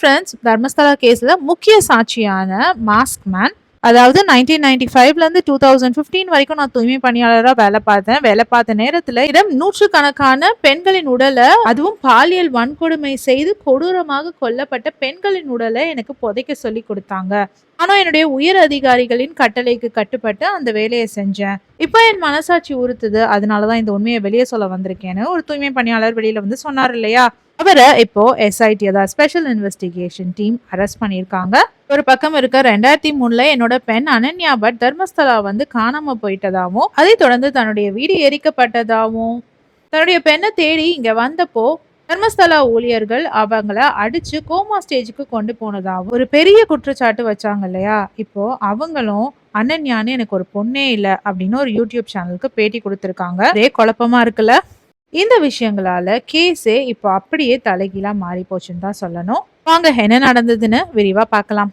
Friends Dharmasthala கேஸில் முக்கிய சாட்சியான மாஸ்க் மேன் அதாவது நைன்டீன் நைன்டி ஃபைவ்லேருந்து டூ தௌசண்ட் ஃபிஃப்டீன் வரைக்கும் நான் தூய்மை பணியாளராக வேலை பார்த்தேன். வேலை பார்த்த நேரத்தில் இடம் நூற்றுக்கணக்கான பெண்களின் உடலை அதுவும் பாலியல் வன்கொடுமை செய்து கொடூரமாக கொல்லப்பட்ட பெண்களின் உடலை எனக்கு புதைக்க சொல்லி கொடுத்தாங்க. ஆனால் என்னுடைய உயர் அதிகாரிகளின் கட்டளைக்கு கட்டுப்பட்டு அந்த வேலையை செஞ்சேன். இப்போ என் மனசாட்சி உறுத்துது. அதனால தான் இந்த உண்மையை வெளியே சொல்ல வந்திருக்கேன்னு ஒரு தூய்மை பணியாளர் வெளியில் வந்து சொன்னார் இல்லையா? அவரை இப்போ எஸ்ஐடி அதாவது ஸ்பெஷல் இன்வெஸ்டிகேஷன் டீம் அரெஸ்ட் பண்ணியிருக்காங்க. ஒரு பக்கம் இருக்க ரெண்டாயிரத்தி மூணுல என்னோட பெண் அனன்யா பட் தர்மஸ்தலா வந்து காணாம போயிட்டதாகவும் அதை தொடர்ந்து தன்னுடைய வீடு எரிக்கப்பட்டதாகவும் தன்னுடைய பெண்ணை தேடி இங்க வந்தப்போ தர்மஸ்தலா ஊழியர்கள் அவங்கள அடிச்சு கோமா ஸ்டேஜுக்கு கொண்டு போனதாகவும் ஒரு பெரிய குற்றச்சாட்டு வச்சாங்க இல்லையா? இப்போ அவங்களும் அனன்யான்னு எனக்கு ஒரு பொண்ணே இல்லை அப்படின்னு ஒரு யூடியூப் சேனலுக்கு பேட்டி கொடுத்துருக்காங்க. அதே குழப்பமா இருக்குல்ல? இந்த விஷயங்களால கேஸே இப்போ அப்படியே தலைகீழா மாறி போச்சுன்னு தான் சொல்லணும். வாங்க என்ன நடந்ததுன்னு விரிவா பார்க்கலாம்.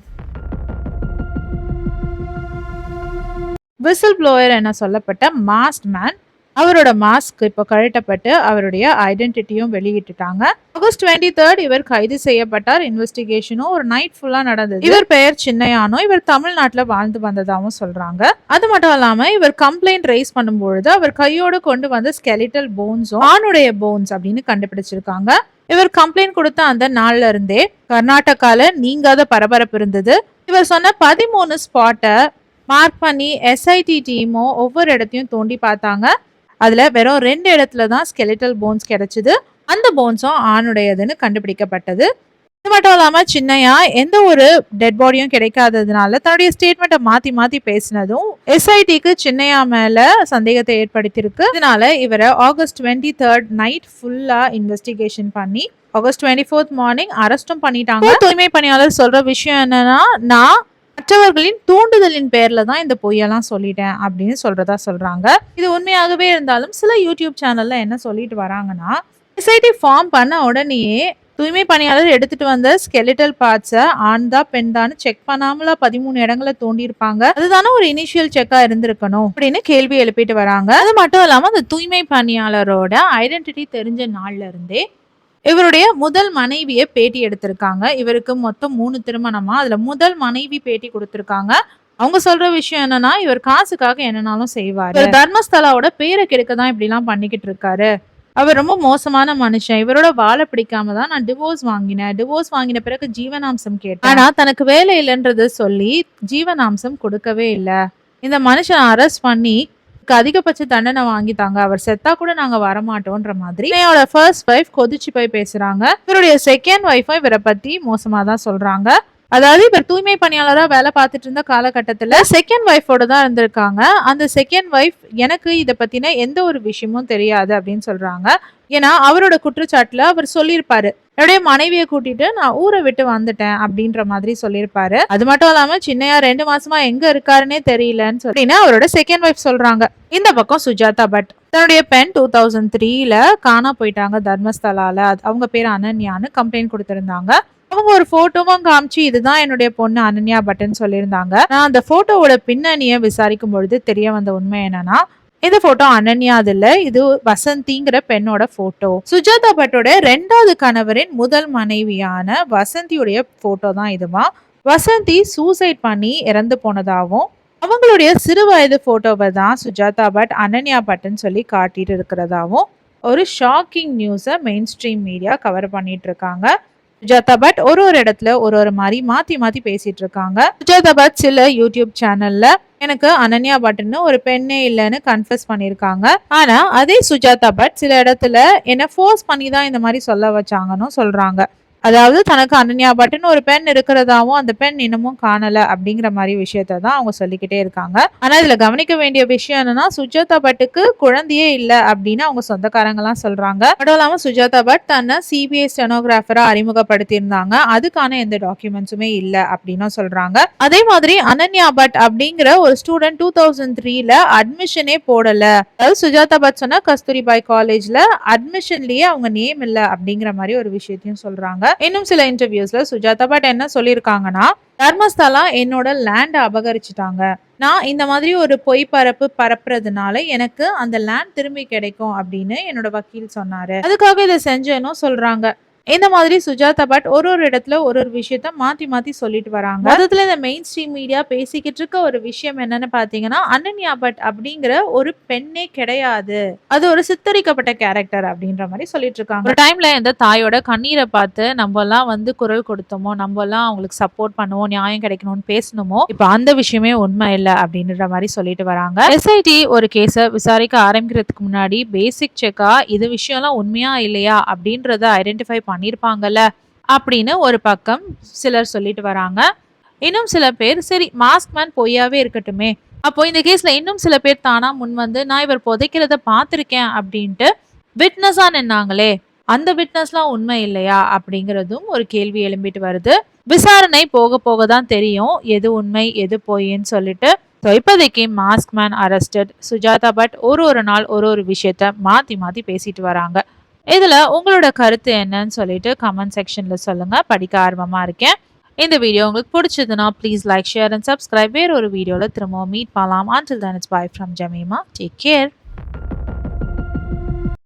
விசில் ப்ளோயர் என சொல்லப்பட்ட மாஸ்ட் மேன் அவரோட மாஸ்க் இப்போ கழட்டப்பட்டு அவருடைய ஐடென்டிட்டியும் வெளியிட்டுட்டாங்க. ஆகஸ்ட் டுவெண்ட்டி தேர்ட் இவர் கைது செய்யப்பட்டார். இன்வெஸ்டிகேஷனும் ஒரு நைட் ஃபுல்லா நடந்தது. இவர் பெயர் சின்னையானோ இவர் தமிழ்நாட்டில் வாழ்ந்து வந்ததாகவும் சொல்றாங்க. அது மட்டும் இல்லாம இவர் கம்ப்ளைண்ட் ரைஸ் பண்ணும்பொழுது அவர் கையோடு கொண்டு வந்த ஸ்கெலிட்டல் போன்ஸும் ஆணுடைய போன்ஸ் அப்படின்னு கண்டுபிடிச்சிருக்காங்க. இவர் கம்ப்ளைண்ட் கொடுத்த அந்த நாள்ல இருந்தே கர்நாடகால நீங்காத பரபரப்பு இருந்தது. இவர் சொன்ன பதிமூணு ஸ்பாட்டை மார்க் பண்ணி எஸ்ஐடி டீமும் ஒவ்வொரு இடத்தையும் தோண்டி பார்த்தாங்க. அதில் வெறும் ரெண்டு இடத்துல தான் ஸ்கெலிட்டல் போன்ஸ் கிடைச்சது. அந்த போன்ஸும் ஆணுடையதுன்னு கண்டுபிடிக்கப்பட்டது. இது மட்டும் இல்லாமல் சின்னையா எந்த ஒரு டெட் பாடியும் கிடைக்காததுனால தன்னுடைய ஸ்டேட்மெண்ட்டை மாற்றி மாற்றி பேசினதும் எஸ்ஐடிக்கு சின்னையா மேலே சந்தேகத்தை ஏற்படுத்தியிருக்கு. இதனால இவரை ஆகஸ்ட் டுவெண்ட்டி தேர்ட் நைட் ஃபுல்லாக இன்வெஸ்டிகேஷன் பண்ணி ஆகஸ்ட் டுவெண்ட்டி ஃபோர்த் மார்னிங் அரெஸ்ட்டும் பண்ணிட்டாங்க. தூய்மை பணியாளர் சொல்கிற விஷயம் என்னன்னா நான் மற்றவர்களின் தூண்டுதலின் பேர்ல தான் இந்த பொய்யெல்லாம் சொல்லிட்டேன் அப்படின்னு சொல்றதா சொல்றாங்க. இது உண்மையாகவே இருந்தாலும் சில யூடியூப் சேனல்ல என்ன சொல்லிட்டு வராங்கன்னா எஸ்ஐடி ஃபார்ம் பண்ண உடனேயே தூய்மை பணியாளர் எடுத்துட்டு வந்த ஸ்கெலிட்டல் பார்ட்ஸை ஆண் தான் பெண் தான் செக் பண்ணாமலா பதிமூணு இடங்களை தோண்டியிருப்பாங்க. அதுதானே ஒரு இனிஷியல் செக்கா இருந்திருக்கணும் அப்படின்னு கேள்வி எழுப்பிட்டு வராங்க. அது மட்டும் இல்லாம அந்த தூய்மை பணியாளரோட ஐடென்டிட்டி தெரிஞ்ச நாள்ல இருந்தே இவருடைய முதல் மனைவியை பேட்டி எடுத்திருக்காங்க. இவருக்கு மொத்தம் மூணு திருமணமா? அதுல முதல் மனைவி பேட்டி கொடுத்திருக்காங்க. அவங்க சொல்ற விஷயம் என்னன்னா இவர் காசுக்காக என்னனாலும் செய்வாரு. தர்மஸ்தலாவோட பேரை கெடுக்க தான் இப்படி எல்லாம் பண்ணிக்கிட்டு இருக்காரு. அவர் ரொம்ப மோசமான மனுஷன். இவரோட வாழை பிடிக்காம தான் நான் டிவோர்ஸ் வாங்கினேன். டிவோர்ஸ் வாங்கின பிறகு ஜீவனாம்சம் கேட்டேன். ஆனா தனக்கு வேலை இல்லைன்றத சொல்லி ஜீவனாம்சம் கொடுக்கவே இல்லை. இந்த மனுஷன் அரெஸ்ட் பண்ணி அவருக்கு அதிகபட்ச தண்டனை வாங்கித்தாங்க. அவர் செத்தா கூட நாங்க வரமாட்டோன்ற மாதிரி என்னோட ஃபர்ஸ்ட் ஒய்ஃப் கொதிச்சு போய் பேசுறாங்க. இவருடைய செகண்ட் ஒய்ஃபும் இவரை பத்தி மோசமா தான் சொல்றாங்க. அதாவது இவர் தூய்மை பணியாளராக வேலை பார்த்துட்டு இருந்த காலகட்டத்தில் செகண்ட் ஒய்ஃபோட தான் இருந்திருக்காங்க. அந்த செகண்ட் ஒய்ஃப் எனக்கு இதை பற்றின எந்த ஒரு விஷயமும் தெரியாது அப்படின்னு சொல்கிறாங்க ஏன்னா அவரோட குற்றச்சாட்டில் அவர் சொல்லியிருப்பாரு. என்னுடைய மனைவியை கூட்டிட்டு நான் ஊரை விட்டு வந்துட்டேன் அப்படின்ற மாதிரி சொல்லியிருப்பாரு. அது மட்டும் இல்லாம சின்னையா ரெண்டு மாசமா எங்க இருக்காருன்னே தெரியலன்னு சொல்லினா அவரோட செகண்ட் ஒய்ஃப் சொல்றாங்க. இந்த பக்கம் சுஜாதா பட் தன்னுடைய பெண் டூ தௌசண்ட் த்ரீல காணா போயிட்டாங்க தர்மஸ்தலால. அவங்க பேர் அனன்யான்னு கம்ப்ளைண்ட் கொடுத்திருந்தாங்க. அவங்க ஒரு போட்டோவும் காமிச்சு இதுதான் என்னுடைய பொண்ணு அனன்யா பட்டன் சொல்லியிருந்தாங்க. நான் அந்த போட்டோவோட பின்னணியை விசாரிக்கும் பொழுது தெரிய வந்த உண்மை என்னன்னா இந்த போட்டோ அனன்யாது இல்ல இது வசந்திங்கிற பெண்ணோட போட்டோ சுஜாதா பட்டோட ரெண்டாவது கணவரின் முதல் மனைவியான வசந்தியுடைய போட்டோ தான் இதுவா. வசந்தி சூசைட் பண்ணி இறந்து போனதாகவும் அவங்களுடைய சிறு வயது போட்டோவை தான் சுஜாதா பட் அனன்யா பட்டன் சொல்லி காட்டிட்டு இருக்கிறதாவும் ஒரு ஷாக்கிங் நியூஸை மெயின் ஸ்ட்ரீம் மீடியா கவர் பண்ணிட்டு இருக்காங்க. சுஜாதா பட் ஒரு ஒரு இடத்துல ஒரு ஒரு மாதிரி மாத்தி மாத்தி பேசிட்டு இருக்காங்க. சுஜாதா பட் சில யூடியூப் சேனல்ல எனக்கு அனன்யா பட்னு ஒரு பெண்ணே இல்லைன்னு கன்ஃபஸ் பண்ணியிருக்காங்க. ஆனா அதே சுஜாதா பட் சில இடத்துல என்ன ஃபோர்ஸ் பண்ணி தான் இந்த மாதிரி சொல்ல வச்சாங்கன்னு சொல்றாங்க. அதாவது தனக்கு அனன்யா பட்டுன்னு ஒரு பெண் இருக்கிறதாவும் அந்த பெண் இன்னமும் காணல அப்படிங்கிற மாதிரி விஷயத்த தான் அவங்க சொல்லிக்கிட்டே இருக்காங்க. ஆனா இதுல கவனிக்க வேண்டிய விஷயம் என்னன்னா சுஜாதா பட்டுக்கு குழந்தையே இல்ல அப்படின்னு அவங்க சொந்தக்காரங்க எல்லாம் சொல்றாங்க. மட்டும் இல்லாம சுஜாதா பட் தன்னை சிபிஐ ஸ்டெனோகிராஃபரா அறிமுகப்படுத்தியிருந்தாங்க. அதுக்கான எந்த டாக்குமெண்ட்ஸுமே இல்ல அப்படின்னு சொல்றாங்க. அதே மாதிரி அனன்யா பட் அப்படிங்கிற ஒரு ஸ்டூடெண்ட் டூ தௌசண்ட் த்ரீல அட்மிஷனே போடல. அதாவது சுஜாதா பட் சொன்ன கஸ்தூரிபாய் காலேஜ்ல அட்மிஷன்லயே அவங்க நேம் இல்ல அப்படிங்கிற மாதிரி ஒரு விஷயத்தையும் சொல்றாங்க. இன்னும் சில இன்டர்வியூஸ்ல சுஜாதா பட் என்ன சொல்லியிருக்காங்கன்னா தர்மஸ்தலா என்னோட லேண்டை அபகரிச்சுட்டாங்க. நான் இந்த மாதிரி ஒரு பொய் பரப்பு பரப்புறதுனால எனக்கு அந்த லேண்ட் திரும்பி கிடைக்கும் அப்படின்னு என்னோட வக்கீல் சொன்னாரு. அதுக்காக இதை செஞ்சேனும் சொல்றாங்க. இந்த மாதிரி சுஜாதா பட் ஒரு ஒரு இடத்துல ஒரு ஒரு விஷயத்த மாத்தி மாத்தி சொல்லிட்டு வராங்க. மொத்தத்துல இந்த மெயின் ஸ்ட்ரீம் மீடியா பேசிக்கிட்டு இருக்க ஒரு விஷயம் என்னன்னு பாத்தீங்கன்னா அனன்யா பட் அப்படிங்கிற ஒரு பெண்ணே கிடையாது. அது ஒரு சித்தரிக்கப்பட்ட கேரக்டர் அப்படின்ற மாதிரி சொல்லிட்டு இருக்காங்க. ஒரு டைம்ல இந்த தாயோட கண்ணீரை பார்த்து நம்ம எல்லாம் வந்து குரல் கொடுத்தோமோ நம்ம எல்லாம் அவங்களுக்கு சப்போர்ட் பண்ணுவோம் நியாயம் கிடைக்கணும்னு பேசணுமோ இப்ப அந்த விஷயமே உண்மை இல்லை அப்படின்ற மாதிரி சொல்லிட்டு வராங்க. எஸ்ஐடி ஒரு கேஸை விசாரிக்க ஆரம்பிக்கிறதுக்கு முன்னாடி பேசிக் செக்கா இது விஷயம்லாம் உண்மையா இல்லையா அப்படின்றத ஐடென்டிஃபை பண்ணியிருப்பாங்கல்ல அப்படின்னு ஒரு பக்கம் சிலர் சொல்லிட்டு வராங்க. இன்னும் சில பேர் சரி மாஸ்க் மேன் பொய்யாவே இருக்கட்டுமே. அப்போ இந்த கேஸ்ல இன்னும் சில பேர் தானா முன் வந்து நான் இவர் புதைக்கிறத பார்த்துருக்கேன் அப்படின்ட்டு விட்னஸா நின்னாங்களே. அந்த விட்னஸ்லாம் உண்மை இல்லையா? அப்படிங்கிறதும் ஒரு கேள்வி எழும்பிட்டு வருது. விசாரணை போக போக தான் தெரியும் எது உண்மை எது பொய்ன்னு சொல்லிட்டு. ஸோ இப்போதைக்கு mask man arrested Sujatha Bhat ஒரு ஒரு நாள் ஒரு ஒரு விஷயத்த மாற்றி மாற்றி பேசிட்டு வராங்க. இதில் உங்களோட கருத்து என்னன்னு சொல்லிட்டு கமெண்ட் செக்ஷனில் சொல்லுங்கள் படிக்க ஆர்வமாக இருக்கேன். இந்த வீடியோ உங்களுக்கு பிடிச்சதுன்னா please like share and subscribe வேற ஒரு வீடியோவில் திரும்பவும் மீட் பண்ணலாம். Until then it's bye from Jemima take care